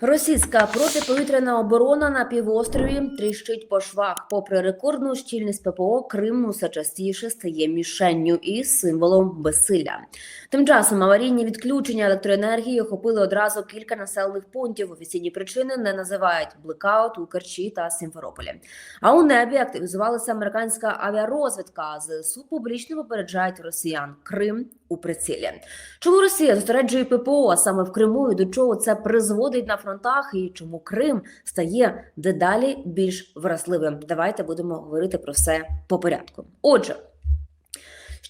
Російська протиповітряна оборона на півострові тріщить по швах. Попри рекордну щільність ППО, Крим усе частіше стає мішенню і символом безсилля. Тим часом аварійні відключення електроенергії охопили одразу кілька населених пунктів. Офіційні причини не називають блекаут у Керчі та Сімферополі. А у небі активізувалася американська авіарозвідка. ЗСУ публічно попереджають росіян Крим у прицілі. Чому Росія зосереджує ППО саме в Криму і до чого це призводить на фронтах, і чому Крим стає дедалі більш вразливим? Давайте будемо говорити про все по порядку. Отже.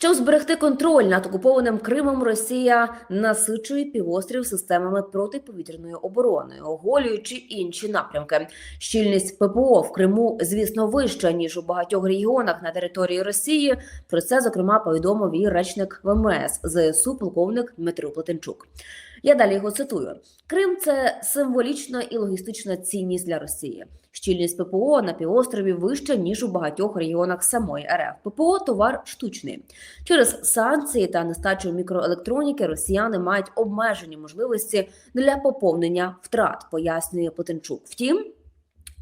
Щоб зберегти контроль над окупованим Кримом, Росія насичує півострів системами протиповітряної оборони, оголюючи інші напрямки. Щільність ППО в Криму, звісно, вища ніж у багатьох регіонах на території Росії. Про це зокрема повідомив і речник ВМС ЗСУ полковник Дмитро Плетенчук. Я далі його цитую: Крим це символічна і логістична цінність для Росії. Щільність ППО на півострові вища ніж у багатьох регіонах самої РФ. ППО товар штучний. Через санкції та нестачу мікроелектроніки росіяни мають обмежені можливості для поповнення втрат, пояснює Потенчук. Втім.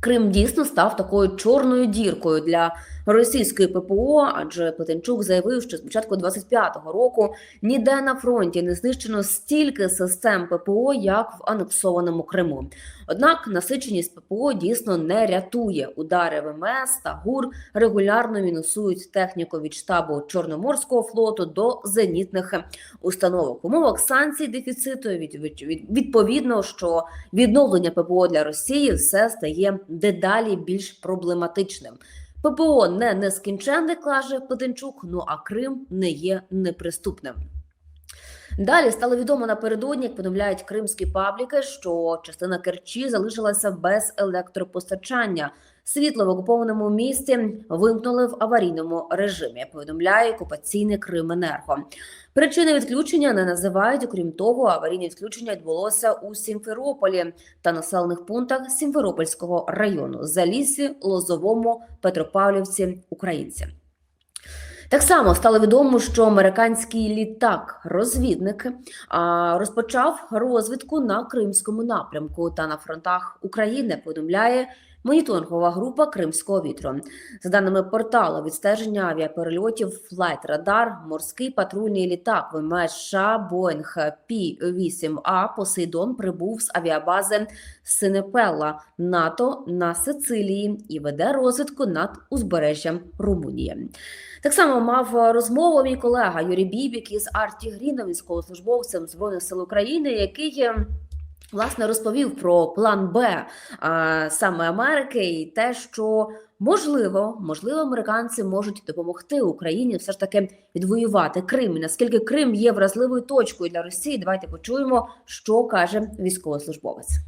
Крим дійсно став такою чорною діркою для російської ППО, адже Плетенчук заявив, що з початку 25-го року ніде на фронті не знищено стільки систем ППО, як в анексованому Криму. Однак насиченість ППО дійсно не рятує. Удари ВМС та ГУР регулярно мінусують техніку від штабу Чорноморського флоту до зенітних установок. В умовах санкцій дефіциту від, від, від відповідно, що відновлення ППО для Росії все стає дедалі більш проблематичним. ППО не нескінченне, каже Плетенчук, ну а Крим не є неприступним. Далі стало відомо напередодні, як повідомляють кримські пабліки, що частина Керчі залишилася без електропостачання. Світло в окупованому місті вимкнули в аварійному режимі. Повідомляє окупаційне Крименерго. Причини відключення не називають. Окрім того, аварійне відключення відбулося у Сімферополі та населених пунктах Сімферопольського району Залісі, Лозовому, Петропавлівці, Українці. Так само стало відомо, що американський літак-розвідник розпочав розвідку на кримському напрямку та на фронтах України. Повідомляє моніторингова група Кримського вітру. За даними порталу відстеження авіаперельотів Flight Radar, морський патрульний літак ВМС США Boeing P-8A Посейдон прибув з авіабази Синепелла НАТО на Сицилії і веде розвідку над узбережжям Румунії. Так само мав розмову мій колега Юрій Бібік із Арті Гріном, військовослужбовцем Збройних сил України, який е, власне розповів про план Б а, саме Америки, і те, що можливо, можливо, американці можуть допомогти Україні все ж таки відвоювати Крим. І наскільки Крим є вразливою точкою для Росії, давайте почуємо, що каже військовослужбовець.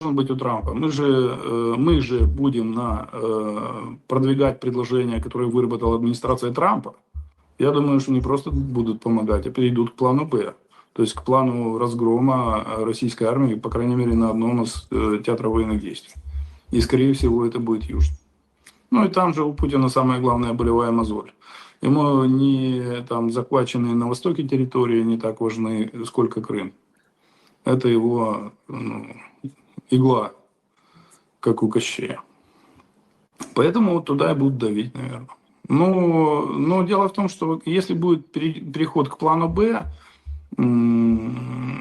должен быть у Трампа. Мы же, э, мы же будем на, э, продвигать предложения, которые выработала администрация Трампа. Я думаю, что не просто будут помогать, а перейдут к плану Б. То есть к плану разгрома э, российской армии, по крайней мере, на одном из э, театров военных действий. И, скорее всего, это будет Южный. Ну и там же у Путина самая главная болевая мозоль. Ему не там захваченные на востоке территории не так важны, сколько Крым. Это его ну, игла, как у Кощея. Поэтому вот туда и будут давить, наверное. Но, но дело в том, что если будет пере- переход к плану Б,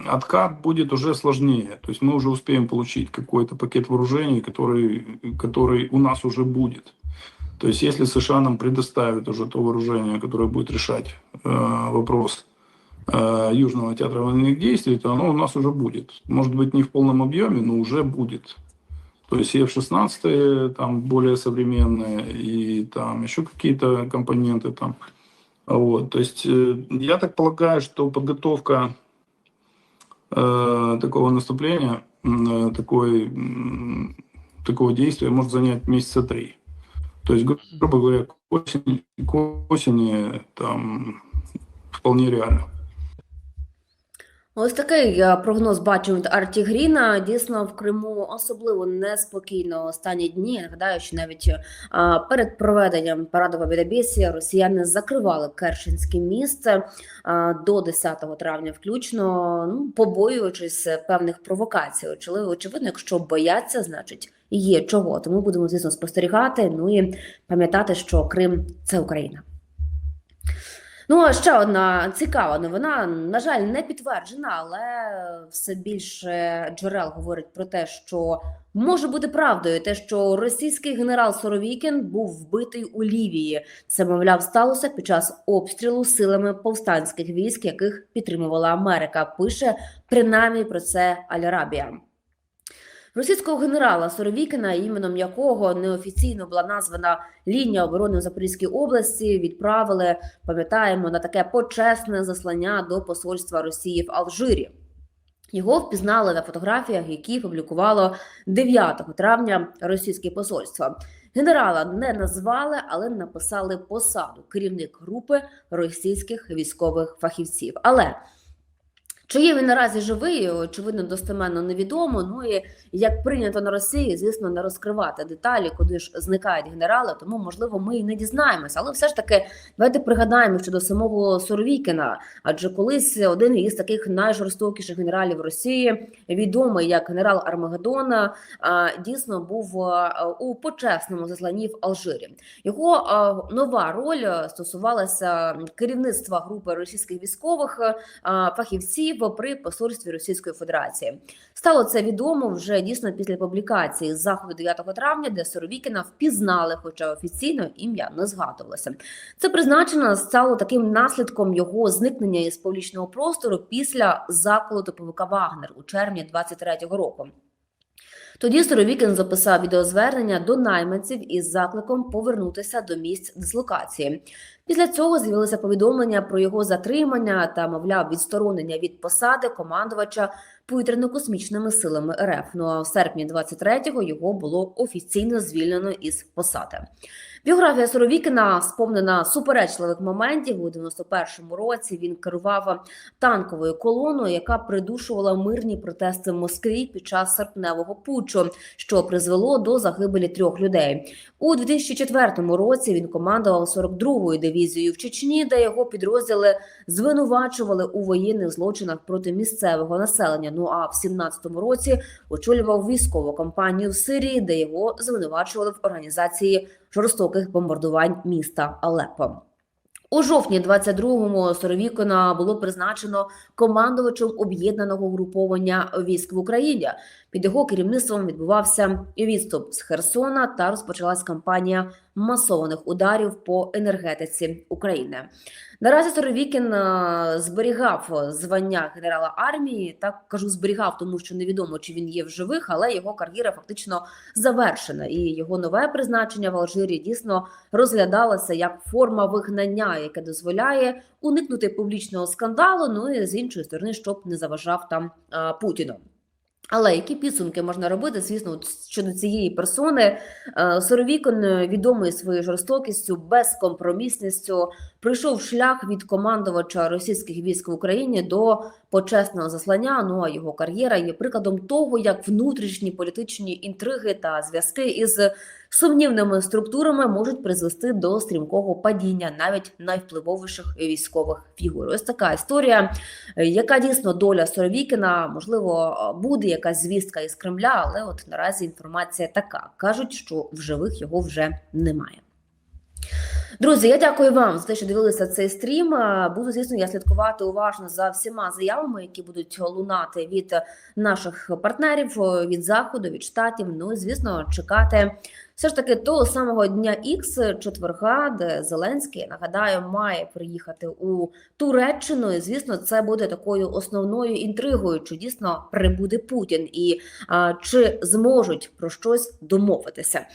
откат будет уже сложнее. То есть мы уже успеем получить какой-то пакет вооружений, который, который у нас уже будет. То есть если США нам предоставят уже то вооружение, которое будет решать э, вопрос э, Южного театра военных действий, то оно у нас уже будет. Может быть, не в полном объеме, но уже будет. То есть F-16 там более современные и там еще какие-то компоненты там. Вот. То есть э, я так полагаю, что подготовка э, такого наступления, э, такой, м, такого действия может занять месяца три. То есть, гру- грубо говоря, к осени, к осени там вполне реально. Ось такий е, прогноз бачимо від Арті Гріна. Дійсно, в Криму особливо неспокійно останні дні. Я Нагадаю, що навіть е, перед проведенням параду Побєдобєсія росіяни закривали Керченське місце е, до 10 травня, включно ну, побоюючись певних провокацій. Очевидно, очевидно, якщо бояться, значить є чого. Тому будемо звісно спостерігати. Ну і пам'ятати, що Крим це Україна. Ну, а ще одна цікава новина. На жаль, не підтверджена, але все більше джерел говорить про те, що може бути правдою, те, що російський генерал Соровікін був вбитий у Лівії. Це, мовляв, сталося під час обстрілу силами повстанських військ, яких підтримувала Америка. Пише принаймні про це Аль-Арабія. Російського генерала Соровікіна, іменем якого неофіційно була названа лінія оборони у Запорізькій області, відправили, пам'ятаємо, на таке почесне заслання до посольства Росії в Алжирі. Його впізнали на фотографіях, які публікувало 9 травня російське посольство. Генерала не назвали, але написали посаду керівник групи російських військових фахівців. Але чи є він наразі живий, очевидно, достеменно невідомо. Ну і як прийнято на Росії, звісно, не розкривати деталі, куди ж зникають генерали. Тому, можливо, ми і не дізнаємося. Але все ж таки, давайте пригадаємо щодо самого Соровікіна. Адже колись один із таких найжорстокіших генералів Росії, відомий як генерал Армагеддона, дійсно був у почесному засланні в Алжирі. Його нова роль стосувалася керівництва групи російських військових а, фахівців при посольстві Російської Федерації. Стало це відомо вже дійсно після публікації заходу 9 травня, де Соровікіна впізнали, хоча офіційно ім'я не згадувалося. Це призначено стало таким наслідком його зникнення із публічного простору після заколоту ПВК Вагнер у червні 23-го року. Тоді Соровікін записав відеозвернення до найманців із закликом повернутися до місць дислокації. Після цього з'явилося повідомлення про його затримання та, мовляв, відсторонення від посади командувача повітряно-космічними силами РФ. Ну а в серпні 23-го його було офіційно звільнено із посади. Біографія Соровікіна сповнена суперечливих моментів. У 91-му році він керував танковою колоною, яка придушувала мирні протести в Москві під час серпневого путчу, що призвело до загибелі трьох людей. У 2004 році він командував 42-ю дивізією в Чечні, де його підрозділи звинувачували у воєнних злочинах проти місцевого населення. Ну а в 17-му році очолював військову кампанію в Сирії, де його звинувачували в організації жорстоких бомбардувань міста Алеппо. У жовтні 22-му Соровікона було призначено командувачем об'єднаного угруповання військ в Україні. Під його керівництвом відбувався відступ з Херсона та розпочалась кампанія масованих ударів по енергетиці України. Наразі Соровікін е, зберігав звання генерала армії. Так кажу, зберігав, тому що невідомо чи він є в живих, але його кар'єра фактично завершена, і його нове призначення в Алжирі дійсно розглядалося як форма вигнання, яке дозволяє уникнути публічного скандалу. Ну і з іншої сторони, щоб не заважав там а, Путіну. Але які підсумки можна робити, звісно, щодо цієї персони? Е, Соровікон е, відомий своєю жорстокістю, безкомпромісністю, пройшов шлях від командувача російських військ в Україні до почесного заслання. Ну а його кар'єра є прикладом того, як внутрішні політичні інтриги та зв'язки із сумнівними структурами можуть призвести до стрімкого падіння навіть найвпливовіших військових фігур. Ось така історія, яка дійсно доля Соровікіна, можливо, буде якась звістка із Кремля, але от наразі інформація така: кажуть, що в живих його вже немає. Друзі, я дякую вам за те, що дивилися цей стрім. Буду, звісно, я слідкувати уважно за всіма заявами, які будуть лунати від наших партнерів, від заходу, від штатів. Ну і звісно, чекати все ж таки того самого дня Х четверга, де Зеленський нагадаю має приїхати у Туреччину. І звісно, це буде такою основною інтригою, чи дійсно прибуде Путін, і а, чи зможуть про щось домовитися.